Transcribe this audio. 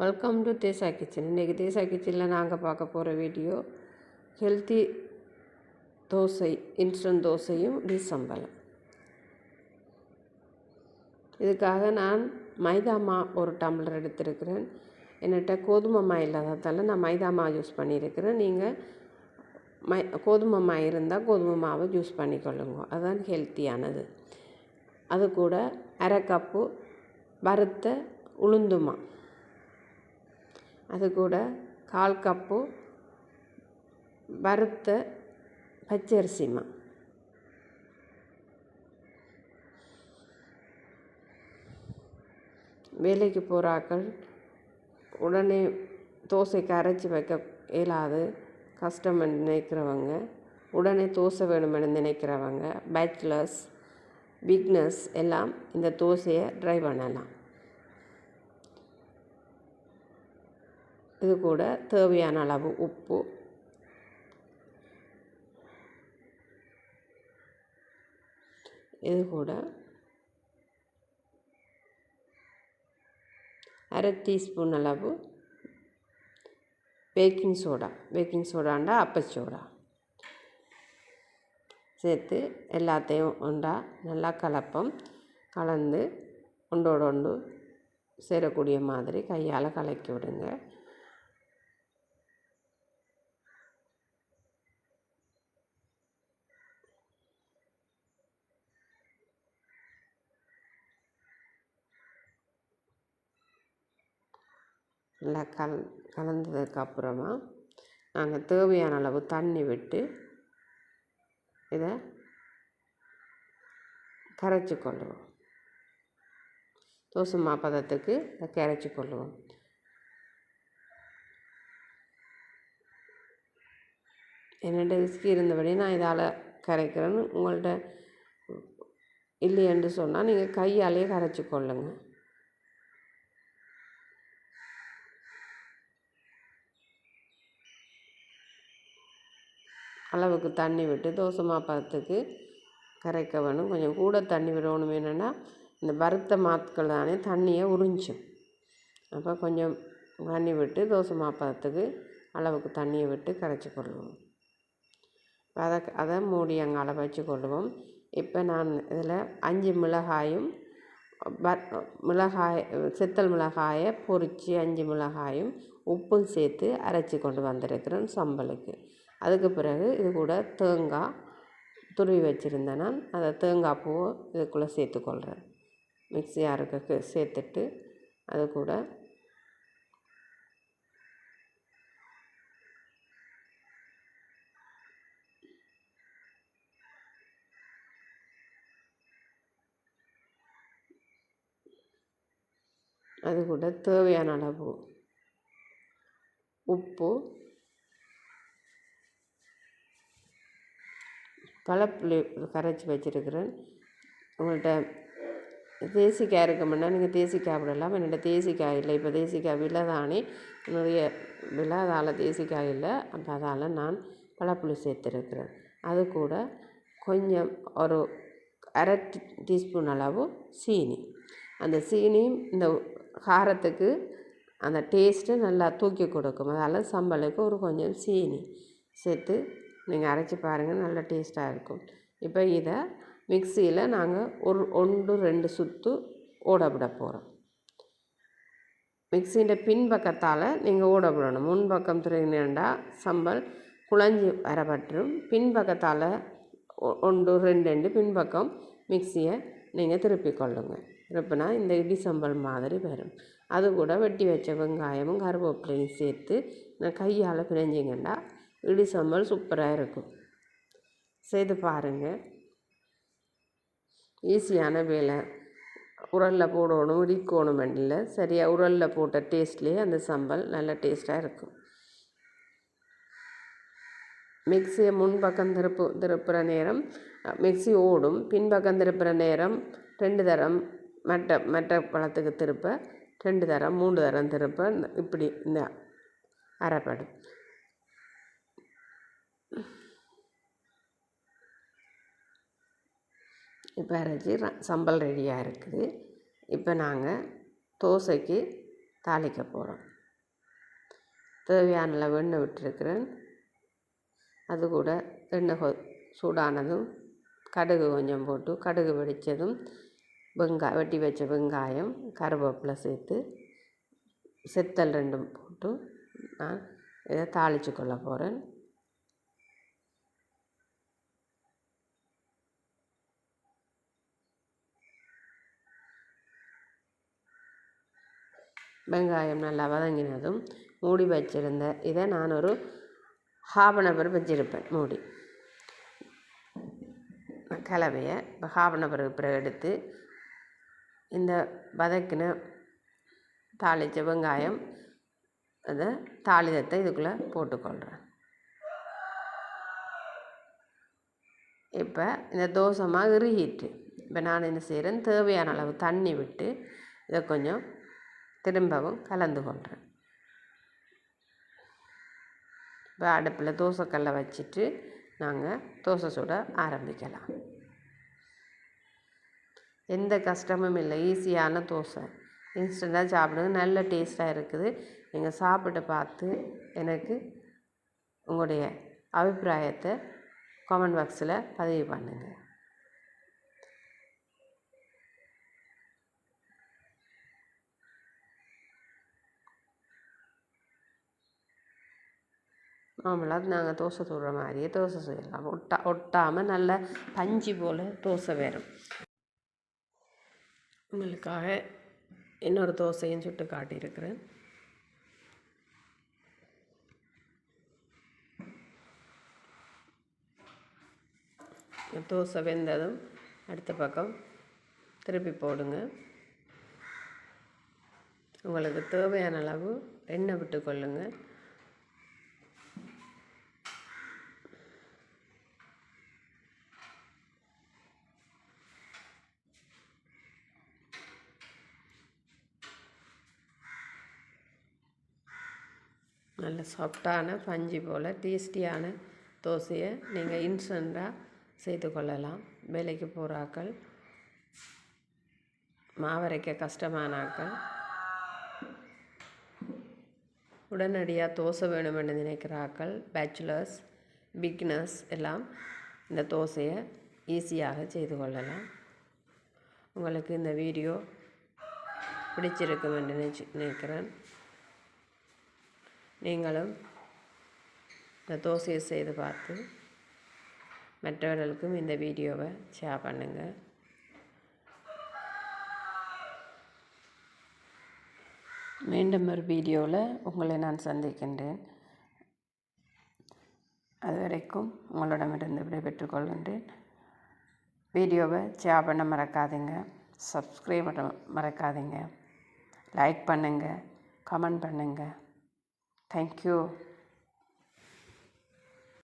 Welcome to Desai kitchen இன்றைக்கி தேசா கிச்சனில் நாங்கள் பார்க்க போகிற வீடியோ ஹெல்த்தி தோசை இன்ஸ்டன்ட் தோசையும் டிசம்பளம் இதுக்காக நான் மைதா மா ஒரு டம்ளர் எடுத்திருக்கிறேன். என்கிட்ட கோதுமை மா இல்லாததால் நான் மைதா மா யூஸ் பண்ணியிருக்கிறேன். நீங்கள் மை கோதுமை மா இருந்தால் கோதுமை மாவை யூஸ் பண்ணிக்கொள்ளுங்க. அதுதான் ஹெல்த்தியானது அது கூட அரை கப்பு வறுத்த உளுந்துமா அது கூட கால் கப்பு வறுத்த பச்சரிசிமா வேலைக்கு போகிறாக்கள் உடனே தோசைக்கு அரைச்சி வைக்க இயலாது. கஷ்டம் நினைக்கிறவங்க உடனே தோசை வேணுமென்னு நினைக்கிறவங்க பேச்சுலர்ஸ் பிக்னஸ் எல்லாம் இந்த தோசையை ட்ரை பண்ணலாம். இது கூட தேவையான அளவு உப்பு. இது கூட அரை டீஸ்பூன் அளவு பேக்கிங் சோடா பேக்கிங் சோடாண்டா அப்பச்சோடா சேர்த்து எல்லாத்தையும் ஒன்றா நல்லா கலப்பம். கலந்து ஒன்றோட ஒன்று சேரக்கூடிய மாதிரி கையால் கலக்கி விடுங்க. நல்லா கல் கலந்ததுக்கப்புறமா நாங்கள் தேவையான அளவு தண்ணி விட்டு இதை கரைச்சி கொள்ளுவோம். தோசை மாப்பதத்துக்கு இதை கரைச்சி கொள்ளுவோம். என்னோட ரிஸ்க் இருந்தபடி நான் இதால் கரைக்கிறேன்னு உங்கள்கிட்ட இல்லையென்று சொன்னால் நீங்கள் கையாலேயே கரைச்சி கொள்ளுங்கள் அளவுக்கு தண்ணி விட்டு தோசை மாப்பதத்துக்கு கரைக்க வேணும். கொஞ்சம் கூட தண்ணி விடணும் என்னென்னா இந்த வறுத்த மாத்துக்கள் தானே தண்ணியை உறிஞ்சும். அப்போ கொஞ்சம் தண்ணி விட்டு தோசை மாப்பதத்துக்கு அளவுக்கு தண்ணியை விட்டு கரைச்சி கொள்வோம் அதை அதை மூடி அங்கே அளவு வச்சு கொள்வோம் இப்போ நான் இதில் அஞ்சு மிளகாயும் மிளகாய் சித்தல் மிளகாயை பொரித்து அஞ்சு மிளகாயும் உப்பும் சேர்த்து அரைச்சி கொண்டு வந்திருக்கிறேன் சம்பலுக்கு அதுக்கு பிறகு இது கூட தேங்காய் துருவி வச்சுருந்தேன் நான் அதை தேங்காய் பூவை இதுக்குள்ளே சேர்த்துக்கொள்கிறேன். மிக்ஸி அரைக்க சேர்த்துட்டு அது கூட அது கூட தேவையான அளவு உப்பு பழப்புளி கரைச்சி வச்சுருக்கிறேன். உங்கள்கிட்ட தேசிக்காய் இருக்குமென்னா நீங்கள் தேசிக்காய் விடலாம் என்னோட தேசிக்காய் இல்லை. இப்போ தேசிக்காய் விலை தானே என்னுடைய விலை அதால் தேசிக்காய் இல்லை. அப்போ அதால் நான் பழப்புளி சேர்த்துருக்கிறேன். அது கூட கொஞ்சம் ஒரு அரை டீஸ்பூன் அளவு சீனி. அந்த சீனியும் இந்த காரத்துக்கு அந்த டேஸ்ட்டு நல்லா தூக்கி கொடுக்கும். அதால் சம்பளுக்கு ஒரு கொஞ்சம் சீனி சேர்த்து நீங்கள் அரைச்சி பாருங்கள் நல்லா டேஸ்ட்டாக இருக்கும். இப்போ இதை மிக்சியில் நாங்கள் ஒரு ஒன்று ரெண்டு சுற்று ஓட விட போகிறோம் மிக்சியின் பின்பக்கத்தால் நீங்கள் ஓட விடணும். முன்பக்கம் திரும்பினா சம்பல் குழஞ்சி வரப்பற்றும் பின்பக்கத்தால் ஒன்று ரெண்டு ரெண்டு பின்பக்கம் மிக்சியை நீங்கள் திருப்பி கொள்ளுங்கள் திருப்பினா இந்த இடி சம்பல் மாதிரி வரும். அது கூட வெட்டி வச்ச வெங்காயமும் கருவேப்பிலையும் சேர்த்து நான் கையால் பிரிஞ்சிங்கன்னா இடி சம்பல் சூப்பராக இருக்கும். செய்து பாருங்கள் ஈஸியான வேலை. உரலில் போடணும் இடிக்கணும் இல்லை சரியாக உரலில் போட்ட டேஸ்ட்லேயே அந்த சம்பல் நல்ல டேஸ்ட்டாக இருக்கும். மிக்சியை முன்பக்கம் திருப்பு திருப்புற நேரம் மிக்சி ஓடும். பின்பக்கம் திருப்புற நேரம் ரெண்டு தரம் மற்ற மற்ற பழத்துக்கு திருப்ப ரெண்டு தரம் மூணு தரம் திருப்ப இப்படி இந்த அரைப்படும். இப்போ அரைச்சி சம்பல் ரெடியாக இருக்குது. இப்போ நாங்கள் தோசைக்கு தாளிக்க போகிறோம். தேவையான அளவு எண்ணெய் விட்டுருக்கிறேன். அது கூட எண்ணெய் சூடானதும் கடுகு கொஞ்சம் போட்டு கடுகு வெடித்ததும் வெங்காயம் வெட்டி வச்ச வெங்காயம் கருவேப்பிலை சேர்த்து செத்தல் ரெண்டும் போட்டு நான் இதை தாளித்து கொள்ள போகிறேன். வெங்காயம் நல்லா வதங்கினதும் மூடி வச்சிருந்த இதை நான் ஒரு ஹாஃப் அன் ஹவர் வச்சிருப்பேன் மூடி. கலவையை இப்போ ஹாஃப் அன் பிறகு எடுத்து இந்த வதக்கின தாளித்த வெங்காயம் அதை தாளிதத்தை இதுக்குள்ளே போட்டுக்கொள்கிறேன் இப்போ இந்த தோசமாக இறுகிட்டு இப்போ நான் என்ன செய்கிறேன் தேவையான அளவு தண்ணி விட்டு இதை கொஞ்சம் திரும்பவும் கலந்து கொள்கிறேன் இப்போ அடுப்பில் தோசைக்கல்லை வச்சுட்டு நாங்கள் தோசை சுட ஆரம்பிக்கலாம். எந்த கஷ்டமும் இல்லை. ஈஸியான தோசை. இன்ஸ்டண்ட்டாக சாப்பிடுங்க. நல்ல டேஸ்ட்டாக இருக்குது. நீங்கள் சாப்பிட்டு பார்த்து எனக்கு உங்களுடைய அபிப்பிராயத்தை கமெண்ட் பாக்ஸில் பதிவு பண்ணுங்கள் நார்மலாக நாங்கள் தோசை சுடுற மாதிரியே தோசை செய்யலாம். ஒட்டா ஒட்டாமல் நல்ல பஞ்சு போல் தோசை வரும் உங்களுக்காக இன்னொரு தோசையும் சுட்டு காட்டியிருக்கிறேன். தோசை வெந்ததும் அடுத்த பக்கம் திருப்பி போடுங்க. உங்களுக்கு தேவையான அளவு எண்ணெய் விட்டு கொள்ளுங்கள் நல்ல சாஃப்டான பஞ்சு போல் டேஸ்டியான தோசையை நீங்கள் இன்ஸ்டண்ட்டாக செய்து கொள்ளலாம். வேலைக்கு போகிறாக்கள் மாவரைக்க கஷ்டமானாக்கள் உடனடியாக தோசை வேணுமென்று நினைக்கிறாக்கள் பேச்சுலர்ஸ் பிக்னர்ஸ் எல்லாம் இந்த தோசையை ஈஸியாக செய்து கொள்ளலாம். உங்களுக்கு இந்த வீடியோ பிடிச்சிருக்கும் என்று நினைச்சு நினைக்கிறேன். நீங்களும் இந்த தோசையை செய்து பார்த்து மற்றவர்களுக்கும் இந்த வீடியோவை ஷேர் பண்ணுங்கள் மீண்டும் ஒரு வீடியோவில் உங்களை நான் சந்திக்கின்றேன். அது வரைக்கும் உங்களிடமிருந்து விடைபெற்றுக் கொள்கின்றேன். வீடியோவை ஷேர் பண்ண மறக்காதீங்க. சப்ஸ்கிரைப் பண்ண மறக்காதீங்க. லைக் பண்ணுங்கள் கமெண்ட் பண்ணுங்கள் Thank you.